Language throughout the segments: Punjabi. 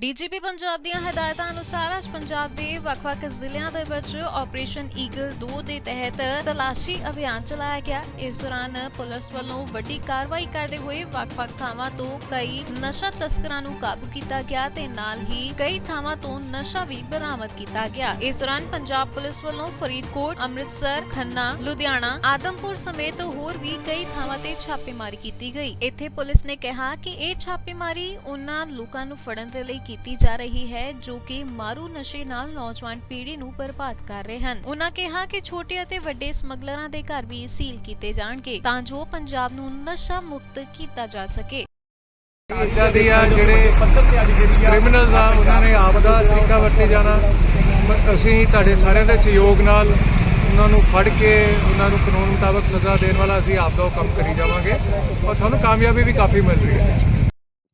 ਡੀਜੀਪੀ ਪੰਜਾਬ ਦੀਆਂ ਹਦਾਇਤਾਂ ਅਨੁਸਾਰ ਅੱਜ ਪੰਜਾਬ ਦੇ ਵੱਖ-ਵੱਖ ਜ਼ਿਲ੍ਹਿਆਂ ਦੇ ਵਿੱਚ ਆਪਰੇਸ਼ਨ ਈਗਲ 2 ਦੇ ਤਹਿਤ ਤਲਾਸ਼ੀ ਅਭਿਆਨ ਚਲਾਇਆ ਗਿਆ। ਇਸ ਦੌਰਾਨ ਪੁਲਿਸ ਵੱਲੋਂ ਵੱਡੀ ਕਾਰਵਾਈ ਕਰਦੇ ਹੋਏ ਵੱਖ-ਵੱਖ ਥਾਵਾਂ ਤੋਂ ਕਈ ਨਸ਼ਾ ਤਸਕਰਾਂ ਨੂੰ ਕਾਬੂ ਕੀਤਾ ਗਿਆ ਤੇ ਨਾਲ ਹੀ ਕਈ ਥਾਵਾਂ ਤੋਂ ਨਸ਼ਾ ਵੀ ਬਰਾਮਦ ਕੀਤਾ ਗਿਆ। ਇਸ ਦੌਰਾਨ ਪੰਜਾਬ ਪੁਲਿਸ ਵੱਲੋਂ ਫਰੀਦਕੋਟ, ਅੰਮ੍ਰਿਤਸਰ, ਖੰਨਾ, ਲੁਧਿਆਣਾ, ਆਦਮਪੁਰ ਸਮੇਤ ਹੋਰ ਵੀ ਕਈ ਥਾਵਾਂ ਤੇ ਛਾਪੇਮਾਰੀ ਕੀਤੀ ਗਈ। ਇੱਥੇ ਪੁਲਿਸ ਨੇ ਕਿਹਾ ਕਿ ਇਹ ਛਾਪੇਮਾਰੀ ਉਹਨਾਂ ਲੋਕਾਂ ਨੂੰ ਫੜਨ ਦੇ ਲਈ ਕੀਤੀ ਜਾ ਰਹੀ ਹੈ ਜੋ ਕਿ ਮਾਰੂ ਨਸ਼ੇ ਨਾਲ ਨੌਜਵਾਨ ਪੀੜ੍ਹੀ ਨੂੰ ਬਰਬਾਦ ਕਰ ਰਹੇ ਹਨ। ਉਹਨਾਂ ਕਿਹਾ ਕਿ ਛੋਟੇ ਅਤੇ ਵੱਡੇ ਸਮਗਲਰਾਂ ਦੇ ਘਰ ਵੀ ਸੀਲ ਕੀਤੇ ਜਾਣਗੇ ਤਾਂ ਜੋ ਪੰਜਾਬ ਨੂੰ ਨਸ਼ਾ ਮੁਕਤ ਕੀਤਾ ਜਾ ਸਕੇ। ਇੱਦਾਂ ਦੇ ਆ ਜਿਹੜੇ ਕ੍ਰਿਮੀਨਲਸ ਆ ਉਹਨਾਂ ਨੇ ਆਪ ਦਾ ਤਰੀਕਾ ਵਰਤੇ ਜਾਣਾ। ਅਸੀਂ ਤੁਹਾਡੇ ਸਾਰਿਆਂ ਦੇ ਸਹਿਯੋਗ ਨਾਲ ਉਹਨਾਂ ਨੂੰ ਫੜ ਕੇ ਉਹਨਾਂ ਨੂੰ ਕਾਨੂੰਨ ਮੁਤਾਬਕ ਸਜ਼ਾ ਦੇਣ ਵਾਲਾ ਅਸੀਂ ਆਪ ਦਾ ਉਹ ਕੰਮ ਕਰੀ ਜਾਵਾਂਗੇ। ਔਰ ਸਾਨੂੰ ਕਾਮਯਾਬੀ ਵੀ ਕਾਫੀ ਮਿਲ ਰਹੀ ਹੈ।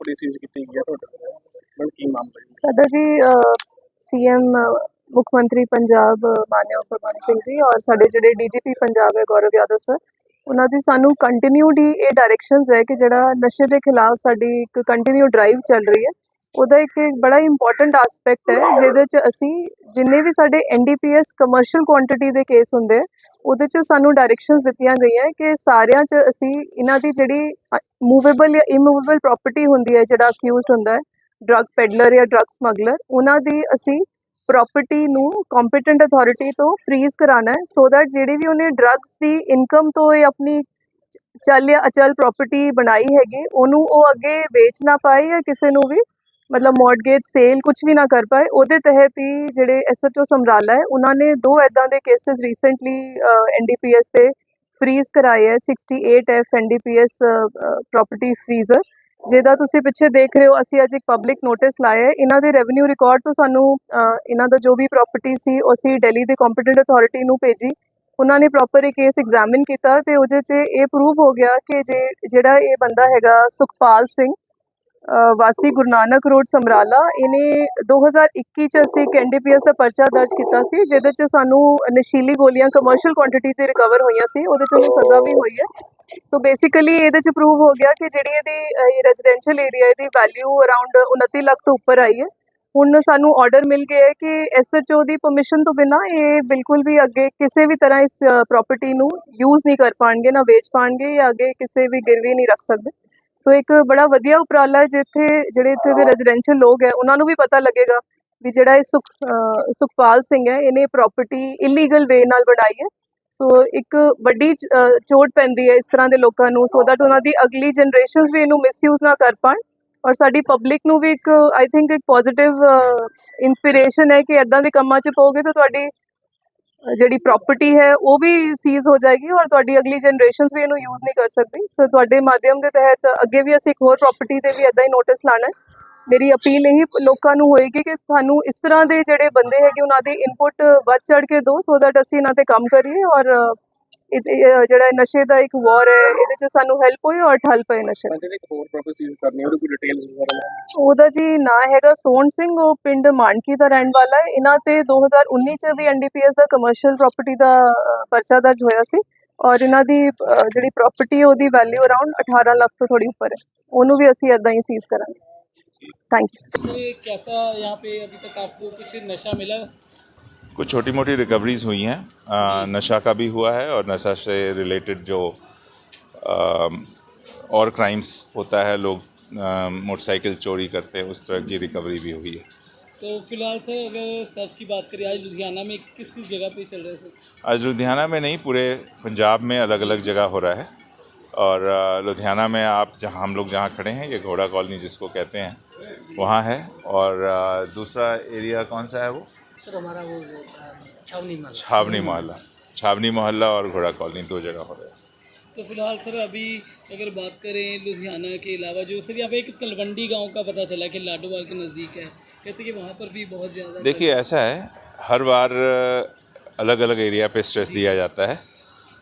ਬੜੀ ਚੀਜ਼ ਕੀਤੀ ਗਈ ਹੈ ਤੁਹਾਡੇ ਕੀ ਮਾਮਲਾ ਜੀ ਸਾਡਾ ਜੀ ਸੀਐਮ ਮੁੱਖ ਮੰਤਰੀ ਪੰਜਾਬ ਮਾਨਯੋਗ ਭਗਵੰਤ ਸਿੰਘ ਜੀ ਔਰ ਸਾਡੇ ਜਿਹੜੇ ਡੀਜੀਪੀ ਪੰਜਾਬ ਹੈ ਗੌਰਵ ਯਾਦਵ ਸਰ ਉਹਨਾਂ ਦੀ ਸਾਨੂੰ ਕੰਟੀਨਿਊਡ ਹੀ ਇਹ ਡਾਇਰੈਕਸ਼ਨਸ ਹੈ ਕਿ ਜਿਹੜਾ ਨਸ਼ੇ ਦੇ ਖਿਲਾਫ ਸਾਡੀ ਇੱਕ ਕੰਟੀਨਿਊ ਡਰਾਈਵ ਚੱਲ ਰਹੀ ਹੈ। ਉਹਦਾ ਇੱਕ ਬੜਾ ਇੰਪੋਰਟੈਂਟ ਐਸਪੈਕਟ ਹੈ ਜਿਹਦੇ ਚ ਅਸੀਂ ਜਿੰਨੇ ਵੀ ਸਾਡੇ ਐਨਡੀਪੀਐਸ ਕਮਰਸ਼ੀਅਲ ਕੁਆਂਟੀਟੀ ਦੇ ਕੇਸ ਹੁੰਦੇ ਆ, ਉਹਦੇ ਚ ਸਾਨੂੰ ਡਾਇਰੈਕਸ਼ਨਸ ਦਿੱਤੀਆਂ ਗਈਆਂ ਕਿ ਸਾਰਿਆਂ ਚ ਅਸੀਂ ਇਹਨਾਂ ਦੀ ਜਿਹੜੀ ਮੂਵੇਬਲ ਜਾਂ ਇਮੂਵੇਬਲ ਪ੍ਰਾਪਰਟੀ ਹੁੰਦੀ ਹੈ ਜਿਹੜਾ ਅਕਿਊਜ਼ਡ ਹੁੰਦਾ ਹੈ ਡਰੱਗ ਪੈਡਲਰ ਜਾਂ ਡਰੱਗ ਸਮਗਲਰ ਉਹਨਾਂ ਦੀ ਅਸੀਂ ਪ੍ਰਾਪਰਟੀ ਨੂੰ ਕੰਪੀਟੈਂਟ ਅਥਾਰਟੀ ਤੋਂ ਫ੍ਰੀਜ਼ ਕਰਾਣਾ ਹੈ ਸੋ ਦੈਟ ਜਿਹੜੀ ਵੀ ਉਹਨੇ ਡਰੱਗਸ ਦੀ ਇਨਕਮ ਤੋਂ ਇਹ ਆਪਣੀ ਚੱਲ ਜਾਂ ਅਚਲ ਪ੍ਰਾਪਰਟੀ ਬਣਾਈ ਹੈਗੀ, ਉਹਨੂੰ ਉਹ ਅੱਗੇ ਵੇਚ ਨਾ ਪਾਏ ਜਾਂ ਕਿਸੇ ਨੂੰ ਵੀ ਮਤਲਬ ਮੌਰਗੇਜ ਸੇਲ ਕੁਝ ਵੀ ਨਾ ਕਰ ਪਾਏ, ਉਹਦੇ ਤਹਿਤ ਹੀ ਜਿਹੜੇ ਐਸਐਚਓ ਸਮਰਾਲਾ ਹੈ, ਉਹਨਾਂ ਨੇ ਦੋ ਐਦਾਂ ਦੇ ਕੇसेस ਰੀਸੈਂਟਲੀ ਐਨਡੀਪੀਐਸ ਤੇ ਫ੍ਰੀਜ਼ ਕਰਾਏ ਹੈ 68 ਐਫ ਐਨਡੀਪੀਐਸ ਪ੍ਰਾਪਰਟੀ ਫ੍ਰੀਜ਼ਰ ਜਿਹਦਾ ਤੁਸੀਂ ਪਿੱਛੇ ਦੇਖ ਰਹੇ ਹੋ, ਅਸੀਂ ਅੱਜ ਇੱਕ ਪਬਲਿਕ ਨੋਟਿਸ ਲਾਇਆ ਹੈ। ਇਹਨਾਂ ਦੇ ਰੈਵਨਿਊ ਰਿਕਾਰਡ ਤੋਂ ਸਾਨੂੰ ਇਹਨਾਂ ਦਾ ਜੋ ਵੀ ਪ੍ਰਾਪਰਟੀ ਸੀ, ਉਹ ਅਸੀਂ ਦਿੱਲੀ ਦੇ ਕੰਪੀਟੈਂਟ ਅਥਾਰਟੀ ਨੂੰ ਭੇਜੀ। ਉਹਨਾਂ ਨੇ ਪ੍ਰੋਪਰ ਇਹ ਕੇਸ ਐਗਜ਼ਾਮਿਨ ਕੀਤਾ ਤੇ ਉਹਦੇ 'ਚ ਇਹ ਪ੍ਰੂਵ ਹੋ ਗਿਆ ਕਿ ਜੇ, ਜਿਹੜਾ ਇਹ ਬੰਦਾ ਹੈਗਾ ਸੁਖਪਾਲ ਸਿੰਘ ਵਾਸੀ ਗੁਰੂ ਨਾਨਕ ਰੋਡ, ਸਮਰਾਲਾ, ਇਹਨੇ 2021 ਚ ਅਸੀਂ ਇੱਕ ਐਨਡੀਪੀਐਸ ਦਾ ਪਰਚਾ ਦਰਜ ਕੀਤਾ ਸੀ, ਜਿਹਦੇ ਚ ਸਾਨੂੰ ਨਸ਼ੀਲੀ ਗੋਲੀਆਂ ਕਮਰਸ਼ੀਅਲ ਕੁਆਂਟੀਟੀ ਤੇ ਰਿਕਵਰ ਹੋਈਆਂ ਸੀ, ਉਹਦੇ ਚ ਉਹਨੂੰ ਸਜ਼ਾ ਵੀ ਹੋਈ ਹੈ। ਸੋ ਬੇਸਿਕਲੀ ਇਹਦੇ ਚ ਪ੍ਰੂਵ ਹੋ ਗਿਆ ਕਿ ਜਿਹੜੀ ਇਹਦੀ ਰੈਜ਼ੀਡੈਂਸ਼ੀਅਲ ਏਰੀਆ ਇਹਦੀ ਵੈਲਿਊ ਅਰਾਊਂਡ 29 ਲੱਖ ਤੋਂ ਉੱਪਰ ਆਈ ਹੈ। ਹੁਣ ਸਾਨੂੰ ਆਰਡਰ ਮਿਲ ਗਿਆ ਹੈ ਕਿ ਐਸਐਚਓ ਦੀ ਪਰਮਿਸ਼ਨ ਤੋਂ ਬਿਨਾ ਇਹ ਬਿਲਕੁਲ ਵੀ ਅੱਗੇ ਕਿਸੇ ਵੀ ਤਰ੍ਹਾਂ ਇਸ ਪ੍ਰਾਪਰਟੀ ਨੂੰ ਯੂਜ਼ ਨਹੀਂ ਕਰ ਪਾਣਗੇ, ਨਾ ਵੇਚ ਪਾਣਗੇ ਜਾਂ ਅੱਗੇ ਕਿਸੇ ਵੀ ਗਿਰਵੀ ਨਹੀਂ ਰੱਖ ਸਕਦੇ। ਸੋ ਇੱਕ ਬੜਾ ਵਧੀਆ ਉਪਰਾਲਾ ਜਿੱਥੇ, ਜਿਹੜੇ ਇੱਥੇ ਦੇ ਰੈਜ਼ੀਡੈਂਸ਼ੀਅਲ ਲੋਕ ਹੈ, ਉਹਨਾਂ ਨੂੰ ਵੀ ਪਤਾ ਲੱਗੇਗਾ ਵੀ ਜਿਹੜਾ ਇਹ ਸੁਖ ਸੁਖਪਾਲ ਸਿੰਘ ਹੈ, ਇਹਨੇ ਪ੍ਰਾਪਰਟੀ ਇਲੀਗਲ ਵੇ ਨਾਲ ਬਣਾਈ ਹੈ। ਸੋ ਇੱਕ ਵੱਡੀ ਚੋਟ ਪੈਂਦੀ ਹੈ ਇਸ ਤਰ੍ਹਾਂ ਦੇ ਲੋਕਾਂ ਨੂੰ ਸੋ ਦੈਟ ਉਹਨਾਂ ਦੀ ਅਗਲੀ ਜਨਰੇਸ਼ਨਸ ਵੀ ਇਹਨੂੰ ਮਿਸਯੂਜ਼ ਨਾ ਕਰ ਪਾਣ ਔਰ ਸਾਡੀ ਪਬਲਿਕ ਨੂੰ ਵੀ ਇੱਕ ਆਈ ਥਿੰਕ ਇੱਕ ਪੋਜ਼ਿਟਿਵ ਇਨਸਪੀਰੇਸ਼ਨ ਹੈ ਕਿ ਇਦਾਂ ਦੇ ਕੰਮਾਂ 'ਚ ਪਾਓਗੇ ਤਾਂ ਤੁਹਾਡੀ ਜਿਹੜੀ ਪ੍ਰਾਪਰਟੀ ਹੈ ਉਹ ਵੀ ਸੀਜ਼ ਹੋ ਜਾਏਗੀ ਔਰ ਤੁਹਾਡੀ ਅਗਲੀ ਜਨਰੇਸ਼ਨਸ ਵੀ ਇਹਨੂੰ ਯੂਜ਼ ਨਹੀਂ ਕਰ ਸਕਦੀ। ਸੋ ਤੁਹਾਡੇ ਮਾਧਿਅਮ ਦੇ ਤਹਿਤ ਅੱਗੇ ਵੀ ਅਸੀਂ ਇੱਕ ਹੋਰ ਪ੍ਰਾਪਰਟੀ ਤੇ ਵੀ ਇਦਾਂ ਹੀ ਨੋਟਿਸ ਲਾਣਾ ਹੈ। ਮੇਰੀ ਅਪੀਲ ਇਹੀ ਲੋਕਾਂ ਨੂੰ ਹੋਏਗੀ ਕਿ ਸਾਨੂੰ ਇਸ ਤਰ੍ਹਾਂ ਦੇ ਜਿਹੜੇ ਬੰਦੇ ਹੈਗੇ ਉਹਨਾਂ ਦੀ ਇਨਪੁਟ ਵੱਧ ਚੜ ਕੇ ਦਿਓ ਸੋ ਦੈਟ ਅਸੀਂ ਇਹਨਾਂ ਤੇ ਕੰਮ ਕਰੀਏ ਔਰ ਜਿਹੜਾ ਨਸ਼ੇ ਦਾ ਇੱਕ ਵਾਰ ਹੈ ਇਹਦੇ 'ਚ ਸਾਨੂੰ ਹੈਲਪ ਹੋਏ ਔਰ ਠੱਲ ਪਏ ਨਸ਼ੇ। ਇੱਕ ਹੋਰ ਕਰਨੀ ਉਹਦੀ ਕੋਈ ਡਿਟੇਲਸ ਵਗੈਰਾ ਲੈਣੀ ਉਹਦਾ ਜੀ ਨਾਂ ਹੈਗਾ ਸੋਹਣ ਸਿੰਘ ਉਹ ਪਿੰਡ ਮਾਨਕੀ ਦਾ ਰਹਿਣ ਵਾਲਾ ਹੈ। ਇਹਨਾਂ ਤੇ 2019 ਚ ਵੀ ਐਨਡੀਪੀਐਸ ਦਾ ਕਮਰਸ਼ੀਅਲ ਪ੍ਰਾਪਰਟੀ ਦਾ ਪਰਚਾ ਦਰਜ ਹੋਇਆ ਸੀ ਔਰ ਇਹਨਾਂ ਦੀ ਜਿਹੜੀ ਪ੍ਰਾਪਰਟੀ ਹੈ ਉਹਦੀ ਵੈਲਿਊ ਅਰਾਊਂਡ 18 ਲੱਖ ਤੋਂ ਥੋੜੀ ਉੱਪਰ ਹੈ। ਉਹਨੂੰ ਵੀ ਅਸੀਂ ਇਦਾਂ ਹੀ ਸੀਜ਼ ਕਰਾਂਗੇ। थैंक यू सर कैसा यहाँ पे अभी तक आपको कुछ नशा मिला? कुछ छोटी मोटी रिकवरीज हुई हैं। नशा का भी हुआ है और नशा से रिलेटेड जो आ, और क्राइम्स होता है लोग मोटरसाइकिल चोरी करते हैं उस तरह की रिकवरी भी हुई है। तो फ़िलहाल सर अगर सर्स की बात करें आज लुधियाना में किस किस जगह पे चल रहा है सर? आज लुधियाना में नहीं पूरे पंजाब में अलग अलग जगह हो रहा है। और लुधियाना में आप जहाँ हम लोग जहाँ खड़े हैं ये घोड़ा कॉलोनी जिसको कहते हैं वहाँ है और दूसरा एरिया कौन सा है वो? सर हमारा वो छावनी में छावनी मोहल्ला छावनी मोहल्ला और घोड़ा कॉलोनी दो जगह हो रहा है। तो फ़िलहाल सर अभी अगर बात करें लुधियाना के अलावा जो सर यहाँ पे एक तलवंडी गाँव का पता चला कि लाडोवाल के नज़दीक है। कहते हैं कि वहाँ पर भी बहुत ज़्यादा देखिए ऐसा है हर बार अलग अलग एरिया पे स्ट्रेस दिया जाता है।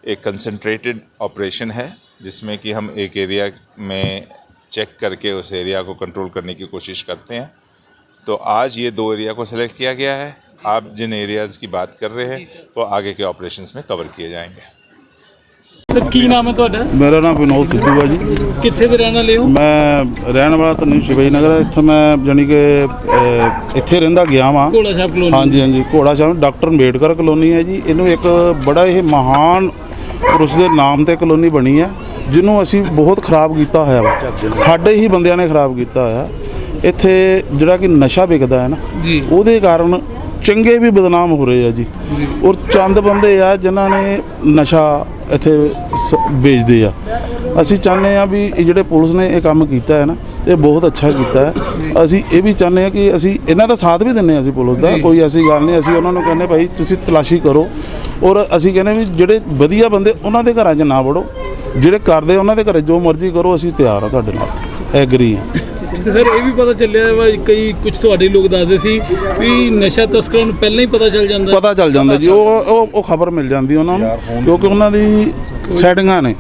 एक कंसंट्रेटेड ऑपरेशन है जिसमें कि हम एक एरिया में चेक करके उस एरिया को कंट्रोल करने की कोशिश करते हैं तो आज ये दो एरिया को सिलेक्ट किया गया है आप जिन एरियाज़ की बात कर रहे हैं वो आगे के ऑपरेशंस में कवर किए जाएंगे ਸਰ ਕੀ ਨਾਮ ਹੈ ਤੁਹਾਡਾ ਮੇਰਾ ਨਾਮ ਵਿਨੋਦ ਸਿੱਧੂ ਹੈ ਜੀ ਕਿੱਥੇ ਦੇ ਰਹਿਣ ਵਾਲੇ ਹੋ ਮੈਂ ਰਹਿਣ ਵਾਲਾ ਤਾਂ ਨਹੀਂ ਸ਼ਿਵਾਜੀ ਨਗਰ ਇੱਥੇ ਮੈਂ ਜਾਣੀ ਕਿ ਅਹ, ਇੱਥੇ ਰਹਿੰਦਾ ਗਿਆ ਵਾਂ ਕੋਲਾ ਸਾਹਿਬ ਕਲੋਨੀ ਹਾਂਜੀ ਹਾਂਜੀ ਘੋੜਾ ਸਾਹਿਬ ਡਾਕਟਰ ਅੰਬੇਡਕਰ ਕਲੋਨੀ ਹੈ ਜੀ ਇਹਨੂੰ ਇੱਕ ਬੜਾ ਇਹ ਮਹਾਨ ਪੁਰਸ਼ ਦੇ ਨਾਮ ਤੇ ਕਲੋਨੀ ਬਣੀ ਹੈ ਜਿਹਨੂੰ ਅਸੀਂ ਬਹੁਤ ਖਰਾਬ ਕੀਤਾ ਹੋਇਆ ਵਾ। ਸਾਡੇ ਹੀ ਬੰਦਿਆਂ ਨੇ ਖਰਾਬ ਕੀਤਾ ਹੋਇਆ। ਇੱਥੇ ਜਿਹੜਾ ਕਿ ਨਸ਼ਾ ਵਿਕਦਾ ਹੈ ਨਾ ਉਹਦੇ ਕਾਰਨ ਚੰਗੇ ਵੀ ਬਦਨਾਮ ਹੋ ਰਹੇ ਆ ਜੀ। ਔਰ ਚੰਦ ਬੰਦੇ ਆ ਜਿਨ੍ਹਾਂ ਨੇ ਨਸ਼ਾ ਇੱਥੇ ਵੇਚਦੇ ਆ। ਅਸੀਂ ਚਾਹੁੰਦੇ ਆ ਵੀ ਇਹ ਜਿਹੜੇ ਪੁਲਿਸ ਨੇ ਇਹ ਕੰਮ ਕੀਤਾ ਹੈ ਨਾ ਇਹ ਬਹੁਤ ਅੱਛਾ ਕੀਤਾ ਹੈ। ਅਸੀਂ ਇਹ ਵੀ ਚਾਹੁੰਦੇ ਆ ਕਿ ਅਸੀਂ ਇਹਨਾਂ ਦਾ ਸਾਥ ਵੀ ਦਿੰਨੇ ਆ ਅਸੀਂ ਪੁਲਿਸ ਦਾ। ਕੋਈ ਐਸੀ ਗੱਲ ਨਹੀਂ ਅਸੀਂ ਉਹਨਾਂ ਨੂੰ ਕਹਿੰਦੇ ਭਾਈ ਤੁਸੀਂ ਤਲਾਸ਼ੀ ਕਰੋ। ਔਰ ਅਸੀਂ ਕਹਿੰਦੇ ਵੀ ਜਿਹੜੇ ਵਧੀਆ ਬੰਦੇ ਉਹਨਾਂ ਦੇ ਘਰਾਂ 'ਚ ਨਾ ਵੜੋ। ਜਿਹੜੇ ਕਰਦੇ ਉਹਨਾਂ ਦੇ ਘਰੇ ਜੋ ਮਰਜ਼ੀ ਕਰੋ ਅਸੀਂ ਤਿਆਰ ਆ ਤੁਹਾਡੇ ਨਾਲ। ਐਗਰੀ ਆ। ਤੇ ਸਰ ਇਹ ਵੀ ਪਤਾ ਚੱਲਿਆ ਵਾ ਕਈ ਕੁਝ ਤੁਹਾਡੇ ਲੋਕ ਦੱਸਦੇ ਸੀ ਵੀ ਨਸ਼ਾ ਤਸਕਰਾਂ ਨੂੰ ਪਹਿਲਾਂ ਹੀ ਪਤਾ ਚੱਲ ਜਾਂਦਾ। ਪਤਾ ਚੱਲ ਜਾਂਦਾ ਜੀ ਉਹ ਉਹ ਉਹ ਖਬਰ ਮਿਲ ਜਾਂਦੀ ਉਹਨਾਂ ਨੂੰ ਕਿਉਂਕਿ ਉਹਨਾਂ ਦੀ ਸੈਟਿੰਗਾਂ ਨੇ।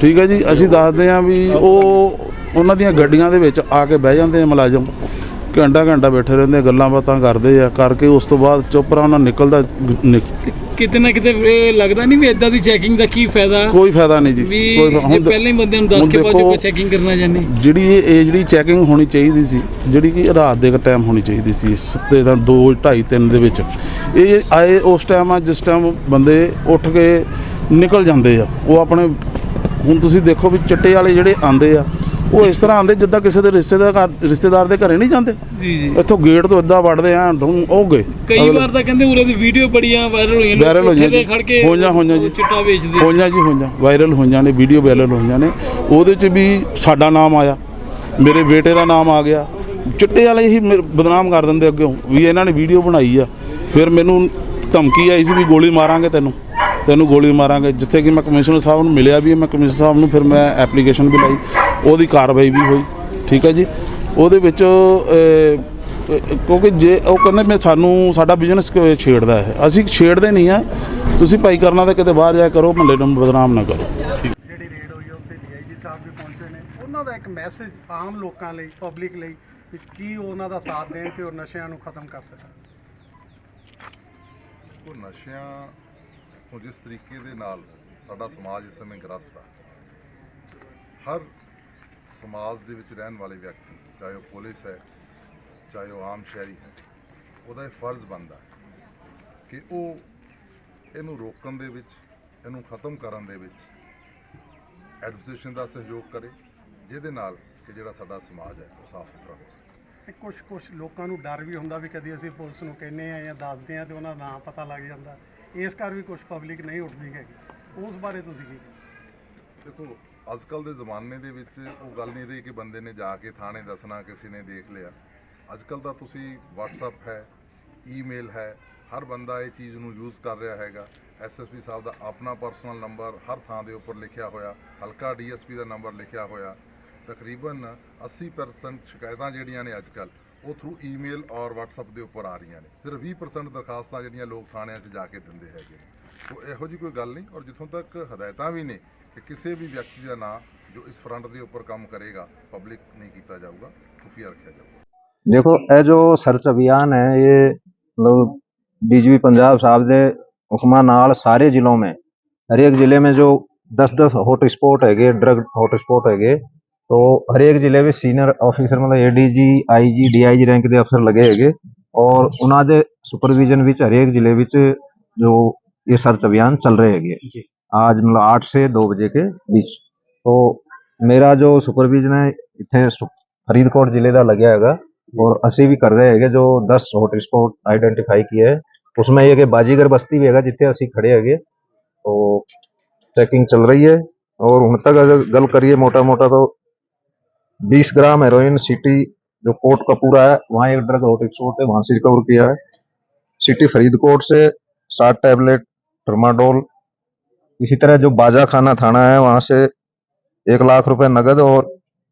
ਠੀਕ ਹੈ ਜੀ ਅਸੀਂ ਦੱਸਦੇ ਹਾਂ ਵੀ ਉਹ ਉਹਨਾਂ ਦੀਆਂ ਗੱਡੀਆਂ ਦੇ ਵਿੱਚ ਆ ਕੇ ਬਹਿ ਜਾਂਦੇ ਆ ਮੁਲਾਜ਼ਮ। ਘੰਟਾ ਘੰਟਾ ਬੈਠੇ ਰਹਿੰਦੇ ਗੱਲਾਂ ਬਾਤਾਂ ਕਰਦੇ ਆ ਕਰਕੇ ਉਸ ਤੋਂ ਬਾਅਦ ਚੁੱਪਰਾ ਉਹਨਾਂ ਨਿਕਲਦਾ ਨਿਕ- ਕਿਤੇ ਨਾ ਕਿਤੇ ਇਹ ਲੱਗਦਾ ਨਹੀਂ ਵੀ ਇਦਾਂ ਦੀ ਚੈਕਿੰਗ ਦਾ ਕੀ ਫਾਇਦਾ? ਕੋਈ ਫਾਇਦਾ ਨਹੀਂ ਜੀ। ਵੀ ਕੋਈ ਇਹ ਫਾ- ਹੁਣ ਪਹਿਲਾਂ ਹੀ ਬੰਦਿਆਂ ਨੂੰ ਦੱਸ ਹੁਣ ਕੇ ਦੇਖੋ, ਚੋਂ ਚੈਕਿੰਗ ਕਰਨਾ ਚਾਹੁੰਦੇ। ਜਿਹੜੀ ਇਹ ਇਹ ਜਿਹੜੀ ਚੈਕਿੰਗ ਹੋਣੀ ਚਾਹੀਦੀ ਸੀ ਜਿਹੜੀ ਕਿ ਰਾਤ ਦੇ ਟਾਈਮ ਹੋਣੀ ਚਾਹੀਦੀ ਸੀ ਸੱਤੇ ਦਾ 2 2:30 3 ਦੇ ਵਿੱਚ। ਇਹ ਆਏ ਉਸ ਟਾਈਮ ਆ ਜਿਸ ਟਾਈਮ ਬੰਦੇ ਉੱਠ ਕੇ ਨਿਕਲ ਜਾਂਦੇ ਆ ਉਹ ਆਪਣੇ ਹੁਣ ਤੁਸੀਂ ਦੇਖੋ ਵੀ ਚਿੱਟੇ ਵਾਲੇ ਜਿਹੜੇ ਆਂਦੇ ਆ ਉਹ ਇਸ ਤਰ੍ਹਾਂ ਆਂਦੇ ਜਿੱਦਾਂ ਕਿਸੇ ਦੇ ਰਿਸ਼ਤੇਦਾਰ ਘਰ- ਰਿਸ਼ਤੇਦਾਰ ਦੇ ਘਰੇ ਨਹੀਂ ਜਾਂਦੇ। ਜੀ ਜੀ। ਇੱਥੋਂ ਗੇਟ ਤੋਂ ਇੱਦਾਂ ਵੜਦੇ ਆ ਢੂੰ, ਉਹ ਗਏ। ਕਈ ਵਾਰ ਤਾਂ ਕਹਿੰਦੇ ਉਰੇ ਦੀ ਵੀਡੀਓ ਬੜੀਆਂ ਵਾਇਰਲ ਹੋਈਆਂ ਲੋਕ ਵਾਇਰਲ ਹੋਈਆਂ ਉੱਥੇ ਦੇ ਜੀ। ਖੜ ਕੇ ਹੋਈਆਂ ਹੋਈਆਂ ਜੀ। ਚਿੱਟਾ ਵੇਚਦੇ। ਹੋਈਆਂ ਜੀ ਹੋਈਆਂ। ਵਾਇਰਲ ਹੋਈਆਂ ਨੇ ਵੀਡੀਓ ਵਾਇਰਲ ਹੋਈਆਂ ਨੇ। ਉਹਦੇ 'ਚ ਵੀ ਸਾਡਾ ਨਾਮ ਆਇਆ। ਮੇਰੇ ਬੇਟੇ ਦਾ ਨਾਮ ਆ ਗਿਆ। ਚਿੱਟੇ ਵਾਲੇ ਹੀ ਮੇਰੇ ਬਦਨਾਮ ਕਰ ਦਿੰਦੇ ਅੱਗੇ ਵੀ ਇਹਨਾਂ ਨੇ ਵੀਡੀਓ ਬਣਾਈ ਆ। ਫਿਰ ਮੈਨੂੰ ਧਮਕੀ ਆਈ ਸੀ ਵੀ ਗੋਲੀ ਮਾਰਾਂਗੇ ਤੈਨੂੰ। ਤੈਨੂੰ ਗੋਲੀ ਮਾਰਾਂਗੇ। ਜਿੱਥੇ ਕਿ ਮੈਂ ਕਮਿਸ਼ਨਰ ਸਾਹਿਬ ਨੂੰ ਮਿਲਿਆ ਵੀ ਮੈਂ ਕਮਿਸ਼ਨਰ ਸਾਹਿਬ ਨੂੰ ਫਿਰ ਮੈਂ ਐਪਲੀਕੇਸ਼ਨ ਵੀ ਲਾਈ। ਉਹਦੀ ਕਾਰਵਾਈ ਵੀ ਹੋਈ ਠੀਕ ਹੈ ਜੀ। ਉਹਦੇ ਵਿੱਚ ਕਿਉਂਕਿ ਜੇ ਉਹ ਕਹਿੰਦੇ ਮੈਂ ਸਾਨੂੰ ਸਾਡਾ ਬਿਜ਼ਨਸ ਛੇੜਦਾ ਹੈ? ਅਸੀਂ ਛੇੜਦੇ ਨਹੀਂ ਆ। ਤੁਸੀਂ ਭਾਈ ਕਰਨਾ ਤਾਂ ਕਿਤੇ ਬਾਹਰ ਜਾ ਕੇ ਕਰੋ ਮਹੱਲੇ ਨੂੰ ਬਦਨਾਮ ਨਾ ਕਰੋ। ਜਿਹੜੀ ਰੇਡ ਹੋਈ ਆ ਉੱਤੇ ਡੀਆਈਜੀ ਸਾਹਿਬ ਵੀ ਪਹੁੰਚੇ ਨੇ। ਉਹਨਾਂ ਦਾ ਇੱਕ ਮੈਸੇਜ ਆਮ ਲੋਕਾਂ ਲਈ ਪਬਲਿਕ ਲਈ ਕਿ ਕੀ ਉਹ ਉਹਨਾਂ ਦਾ ਸਾਥ ਦੇਣ ਤੇ ਉਹ ਨਸ਼ਿਆਂ ਨੂੰ ਖਤਮ ਕਰ ਸਕਣ। ਉਹ ਨਸ਼ਿਆਂ ਜਿਸ ਤਰੀਕੇ ਦੇ ਨਾਲ ਸਾਡਾ ਸਮਾਜ ਇਸ ਸਮੇਂ ਗ੍ਰਸਤ ਆ ਹਰ ਸਮਾਜ ਦੇ ਵਿੱਚ ਰਹਿਣ ਵਾਲੇ ਵਿਅਕਤੀ ਚਾਹੇ ਉਹ ਪੁਲਿਸ ਹੈ ਚਾਹੇ ਉਹ ਆਮ ਸ਼ਹਿਰੀ ਹੈ ਉਹਦਾ ਇਹ ਫਰਜ਼ ਬਣਦਾ ਕਿ ਉਹ ਇਹਨੂੰ ਰੋਕਣ ਦੇ ਵਿੱਚ ਇਹਨੂੰ ਖਤਮ ਕਰਨ ਦੇ ਵਿੱਚ ਐਡਮਿਨਿਸਟ੍ਰੇਸ਼ਨ ਦਾ ਸਹਿਯੋਗ ਕਰੇ ਜਿਹਦੇ ਨਾਲ ਕਿ ਜਿਹੜਾ ਸਾਡਾ ਸਮਾਜ ਹੈ ਉਹ ਸਾਫ਼ ਸੁਥਰਾ ਹੋ ਸਕੇ। ਕੁਝ ਕੁਝ ਲੋਕਾਂ ਨੂੰ ਡਰ ਵੀ ਹੁੰਦਾ ਵੀ ਕਦੀ ਅਸੀਂ ਪੁਲਿਸ ਨੂੰ ਕਹਿੰਨੇ ਆ ਜਾਂ ਦੱਸਦੇ ਆ ਤੇ ਉਹਨਾਂ ਦਾ ਨਾਂ ਪਤਾ ਲੱਗ ਜਾਂਦਾ। ਇਸ ਕਰ ਵੀ ਕੁਝ ਪਬਲਿਕ ਨਹੀਂ ਉੱਠਦੀ ਹੈਗੀ। ਉਸ ਬਾਰੇ ਤੁਸੀਂ ਕੀ ਦੇਖੋ ਅੱਜ ਕੱਲ ਦੇ ਜ਼ਮਾਨੇ ਦੇ ਵਿੱਚ ਉਹ ਗੱਲ ਨਹੀਂ ਰਹੀ ਕਿ ਬੰਦੇ ਨੇ ਜਾ ਕੇ ਥਾਣੇ ਦੱਸਣਾ, ਕਿਸੇ ਨੇ ਦੇਖ ਲਿਆ। ਅੱਜ ਕੱਲ ਤਾਂ ਤੁਸੀਂ WhatsApp ਹੈ ਈਮੇਲ ਹੈ, ਹਰ ਬੰਦਾ ਇਹ ਚੀਜ਼ ਨੂੰ ਯੂਜ਼ ਕਰ ਰਿਹਾ ਹੈਗਾ। ਐਸਐਸਪੀ ਸਾਹਿਬ ਦਾ ਆਪਣਾ ਪਰਸਨਲ ਨੰਬਰ ਹਰ ਥਾਂ ਦੇ ਉੱਪਰ ਲਿਖਿਆ ਹੋਇਆ, ਹਲਕਾ ਡੀਐਸਪੀ ਦਾ ਨੰਬਰ ਲਿਖਿਆ ਹੋਇਆ। ਤਕਰੀਬਨ 80% ਸ਼ਿਕਾਇਤਾਂ ਜਿਹੜੀਆਂ ਨੇ ਅੱਜ ਕੱਲ ਉਹ ਥਰੂ ਈਮੇਲ ਔਰ WhatsApp ਦੇ ਉੱਪਰ ਆ ਰਹੀਆਂ ਨੇ। ਸਿਰਫ 20% ਦਰਖਾਸਤਾਂ ਜਿਹੜੀਆਂ ਲੋਕ ਥਾਣਿਆਂ 'ਚ ਜਾ ਕੇ ਦਿੰਦੇ ਹੈਗੇ ਸੋ ਇਹੋ ਜੀ ਕੋਈ ਗੱਲ ਨਹੀਂ ਔਰ ਜਿੱਥੋਂ ਤੱਕ ਹਦਾਇਤਾਂ ਵੀ ਨੇ ਕਿ ਕਿਸੇ ਵੀ ਵਿਅਕਤੀ ਦਾ ਨਾਂ ਜੋ ਇਸ ਫਰੰਟ ਦੇ ਉੱਪਰ ਕੰਮ ਕਰੇਗਾ ਪਬਲਿਕ ਨਹੀਂ ਕੀਤਾ ਜਾਊਗਾ ਖੁਫੀਆ ਰੱਖਿਆ ਜਾਊਗਾ देखो ये जो सर्च अभियान है ये मतलब डीजीपी पंजाब साहब के हुक्मा नाल सारे जिलों में हर एक जिले में जो 10 10 हॉट स्पॉट हैगे ड्रग हॉट स्पॉट हैगे तो हर एक जिले में सीनियर ऑफिसर मतलब एडीजी आईजी डीआईजी रैंक के अफसर लगे हैगे और उन्हों के सुपरविजन विच हर एक जिले विच जो ये सर्च अभियान चल रहे हैगे आज मतलब आठ से दो बजे के बीच। तो मेरा जो सुपरविजन है इतने फरीदकोट ज़िले का लगे है और असी भी कर रहे हैं जो 10 हॉट स्पॉट आइडेंटिफाई किए है। उसमें यह बाजीगर बस्ती भी है जितने असी खड़े है तो चेकिंग चल रही है, और हूँ तक अगर गल करिए मोटा मोटा तो 20 ग्राम हेरोइन सिटी जो कोट कपूरा है, वहाँ एक ड्रग हॉट स्पॉट है, वहाँ से रिकवर किया है। सिटी फरीदकोट से सात टैबलेट थर्माडोल इसी तरह जो बाजा खाना थाना है वहाँ से एक लाख रुपए नगद और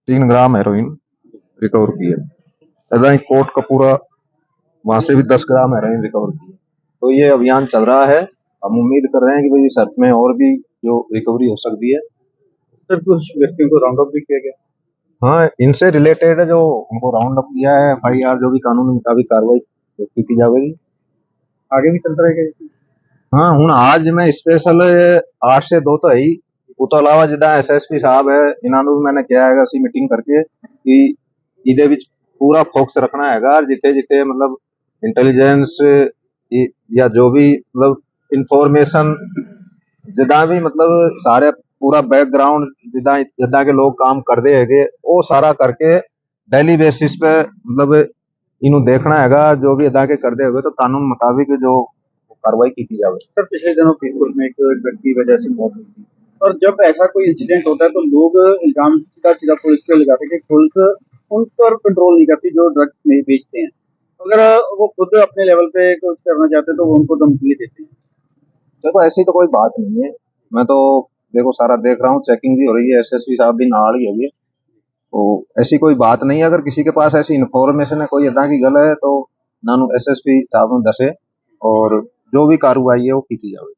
तीन ग्राम हेरोइन रिकवर की है ऐसा ही कोट का पूरा वहाँ से भी दस ग्राम हेरोइन रिकवर की है तो ये अभियान चल रहा है। हम उम्मीद कर रहे हैं कि भाई इस में और भी जो रिकवरी हो सकती है। सर कुछ व्यक्तियों को राउंड अप भी किया गया? हाँ इनसे रिलेटेड जो उनको राउंड अप किया है एफ़ आई आर जो भी कानून मुताबिक कार्रवाई की जाएगी आगे भी चलता रहेगा हाँ हूँ आज मैं स्पेशल 8 से 2 ਤੋਂ ਹੀ ਉਸ ਤੋਂ ਇਲਾਵਾ ਜਿੱਦਾਂ ਐਸਐਸਪੀ ਸਾਹਿਬ ਹੈ, ਇਹਨਾਂ ਨੂੰ ਵੀ ਮੈਨੇ ਕਿਹਾ ਹੈਗਾ, ਅਸੀਂ ਮੀਟਿੰਗ ਕਰਕੇ ਕਿ ਇਹਦੇ ਵਿੱਚ ਪੂਰਾ ਫੋਕਸ ਰੱਖਣਾ ਹੈਗਾ, ਔਰ ਜਿੱਥੇ ਜਿੱਥੇ ਮਤਲਬ ਇੰਟੈਲੀਜੈਂਸ ਜਾਂ ਜੋ ਵੀ ਮਤਲਬ ਇਨਫੋਰਮੇਸ਼ਨ ਜਿੱਦਾਂ ਵੀ ਮਤਲਬ ਸਾਰੇ ਪੂਰਾ ਬੈਕਗ੍ਰਾਉਂਡ ਜਿੱਦਾਂ ਜਿੱਦਾਂ ਕਿ ਲੋਕ ਕੰਮ ਕਰਦੇ ਹੈਗੇ, ਉਹ ਸਾਰਾ ਕਰਕੇ ਡੈਲੀ ਬੇਸਿਸ ਤੇ ਮਤਲਬ ਇਹਨੂੰ ਦੇਖਣਾ ਹੈਗਾ, ਜੋ ਵੀ ਅਦਾ ਕੇ ਕਰਦੇ ਹੋਗੇ, ਤਾਂ ਕਾਨੂੰਨ ਮੁਤਾਬਿਕ ਜੋ कार्रवाई की जावे सर पिछले दिनों पीपुल में एक व्यक्ति वजह से मौत हुई थी। और जब ऐसा कोई इंसिडेंट होता है तो लोग इल्ज़ाम का सीधा पुलिस को लगाते हैं कि पुलिस उन पर कंट्रोल नहीं करती जो ड्रग्स नहीं बेचते हैं। तो अगर वो खुद अपने लेवल पे कुछ करना चाहते हैं तो वो उनको धमकी देते हैं। देखो ऐसी तो कोई बात नहीं है। मैं तो देखो सारा देख रहा हूँ चेकिंग भी हो रही है एसएसपी साहब भी नाल ही है तो ऐसी कोई बात नहीं है। अगर किसी के पास ऐसी इन्फॉर्मेशन है कोई इदा की गल है तो नानू एस एस पी साहब दसे। और ਜੋ ਵੀ ਕਾਰਵਾਈ ਹੈ ਉਹ ਕੀਤੀ ਜਾਵੇ।